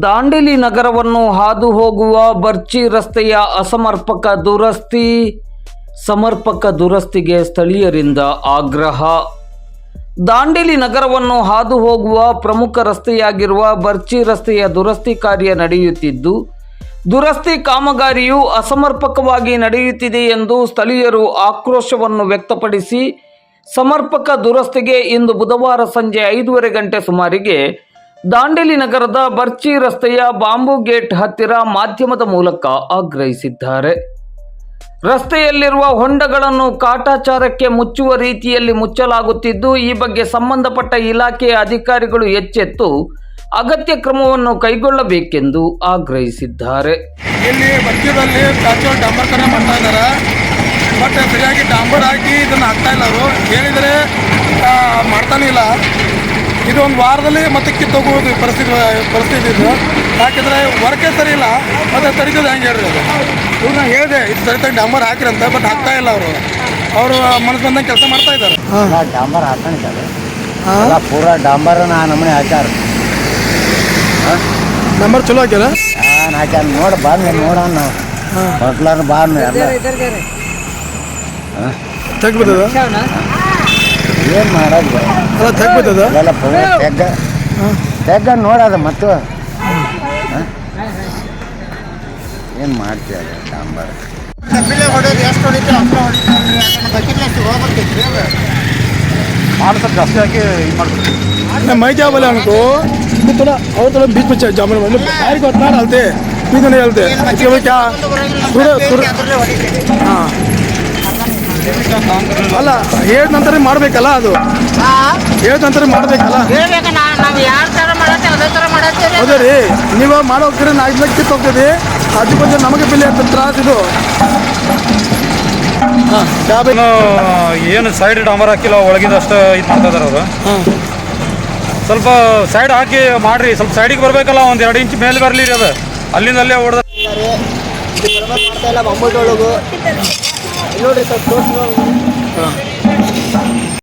ದಾಂಡೇಲಿ ನಗರವನ್ನು ಹಾದು ಹೋಗುವ ಬರ್ಚಿ ರಸ್ತೆಯ ಅಸಮರ್ಪಕ ದುರಸ್ತಿ, ಸಮರ್ಪಕ ದುರಸ್ತಿಗೆ ಸ್ಥಳೀಯರಿಂದ ಆಗ್ರಹ. ದಾಂಡೇಲಿ ನಗರವನ್ನು ಹಾದು ಹೋಗುವ ಪ್ರಮುಖ ರಸ್ತೆಯಾಗಿರುವ ಬರ್ಚಿ ರಸ್ತೆಯ ದುರಸ್ತಿ ಕಾರ್ಯ ನಡೆಯುತ್ತಿದ್ದು, ದುರಸ್ತಿ ಕಾಮಗಾರಿಯು ಅಸಮರ್ಪಕವಾಗಿ ನಡೆಯುತ್ತಿದೆ ಎಂದು ಸ್ಥಳೀಯರು ಆಕ್ರೋಶವನ್ನು ವ್ಯಕ್ತಪಡಿಸಿ, ಸಮರ್ಪಕ ದುರಸ್ತಿಗೆ ಇಂದು ಬುಧವಾರ ಸಂಜೆ ಐದೂವರೆ ಗಂಟೆ ಸುಮಾರಿಗೆ ದಾಂಡೇಲಿ ನಗರದ ಬರ್ಚಿ ರಸ್ತೆಯ ಬಾಂಬು ಗೇಟ್ ಹತ್ತಿರ ಮಾಧ್ಯಮದ ಮೂಲಕ ಆಗ್ರಹಿಸಿದ್ದಾರೆ. ರಸ್ತೆಯಲ್ಲಿರುವ ಹೊಂಡಗಳನ್ನು ಕಾಟಾಚಾರಕ್ಕೆ ಮುಚ್ಚುವ ರೀತಿಯಲ್ಲಿ ಮುಚ್ಚಲಾಗುತ್ತಿದ್ದು, ಈ ಬಗ್ಗೆ ಸಂಬಂಧಪಟ್ಟ ಇಲಾಖೆಯ ಅಧಿಕಾರಿಗಳು ಎಚ್ಚೆತ್ತು ಅಗತ್ಯ ಕ್ರಮವನ್ನು ಕೈಗೊಳ್ಳಬೇಕೆಂದು ಆಗ್ರಹಿಸಿದ್ದಾರೆ. ಇಲ್ಲಿ ಮಧ್ಯದಲ್ಲಿ ಡಾಂಬರ್ಕರ ಮಾಡ್ತಾ ಇದ್ದಾರೆ. ಬಟ್ ಸರಿಯಾಗಿ ಡಾಂಬರ್ ಹಾಕಿ ಇದನ್ನು ಹಾಕ್ತಾ ಇಲ್ಲ ಅವರು ಹೇಳಿದರೆ ಇಲ್ಲ. ಇದು ಒಂದು ವಾರದಲ್ಲಿ ಮತ್ತೆ ಕಿತ್ತೋಗುವುದು ಪರಿಸ್ಥಿತಿ ಪರಿಸ್ಥಿತಿ ಇದು. ಯಾಕೆಂದರೆ ವರ್ಕೇ ಸರಿ ಇಲ್ಲ ಮತ್ತೆ ತರಿತದೆ ಹೆಂಗೆ ಹೇಳ್ರಿ ಅದು. ಇವ್ರು ನಾನು ಹೇಳಿದೆ ಇದು ಸರಿ ತಂಗ ಡಾಂಬರ್ ಹಾಕಿರಂತ ಬಟ್ ಹಾಕ್ತಾ ಇಲ್ಲ ಅವರು. ಅವರು ಮನಸ್ಸು ಬಂದಂಗೆ ಕೆಲಸ ಮಾಡ್ತಾ ಇದ್ದಾರೆ. ಡಾಂಬರ್ ಹಾಕೊಂಡಿದ್ದಾರೆ. ಎಲ್ಲ ಪೂರ ಡಾಂಬರ್ ಆ ನಮ್ಮನೆ ಹಾಕ್ಯಾರ. ನಂಬರ್ ಚಲೋ ಹಾಕ್ಯಾರ? ನಾನು ಹಾಕ್ಯಾರ ನೋಡಿ ಬಂದು ನೋಡೋಣ ನಾವು. ಹೊಟ್ಲಾರ ಬಾರ್ನ ಎಲ್ಲ. ತೆಗ್ಬಿದ್ದದ ಏನು ಮಾಡೋದು? ತೆಗ್ಗ ನೋಡದ ನೋಡೋದ ಮತ್ತು ಏನು ಮಾಡ್ತೀಯ ಸಾಂಬಾರ? ಬಿಲ್ಲೆ ಎಷ್ಟು ಜಾಸ್ತಿ ಹಾಕಿ ಇದು ಮೈ ಜಾಬಲ್ಲ ಅನ್ಕು. ಥರ ಅವ್ರ ಬೀಚ್ ಬಚ್ಚ ಜಾಮಲ್ ಮಾಡಿ ಯಾರಿಗೆ ಅಲ್ತೆ ಹೇಳ್ತೆ ಹಾಂ. ಅಲ್ಲ ಹೇಳಿದ ನಂತರ ಮಾಡ್ಬೇಕಲ್ಲ ಅದು? ಹೇಳಿದ ನಂತರ ಮಾಡ್ಬೇಕಲ್ಲ? ಅದೇ ಮಾಡತ್ತೀವಿ ರೀ ನೀವು ಮಾಡೋ ಹೋಗ್ತೀರಿ ನಾಲ್ಕು ಲಕ್ಷ ಕಿತ್ತು ಅದು ಅದ್ರ ಬಗ್ಗೆ ನಮಗೆ ಬೆಲೆ ಅಂತ ತ್ರಾಸ ಇದು? ಏನು ಸೈಡ್ ಡಾಂಬರ್ ಹಾಕಿಲ್ಲ ಒಳಗಿಂದ ಅಷ್ಟು ಇದು ಮಾಡ್ತಾ ಇದಾರೆ ಅವರು. ಸ್ವಲ್ಪ ಸೈಡ್ ಹಾಕಿ ಮಾಡ್ರಿ ಸ್ವಲ್ಪ ಸೈಡಿಗೆ ಬರಬೇಕಲ್ಲ ಒಂದು ಎರಡು ಇಂಚ್ ಮೇಲೆ ಬರಲಿ ರೀ ಅದು. ಅಲ್ಲಿಂದ ಅಲ್ಲೇ ಹೊಡೆದ ಮಾಡ್ತಾ ಇಲ್ಲ ಬಂಬುಟೊಳಗು. ನೋಡ್ರಿ ಸರ್ ತೋರಿಸಿ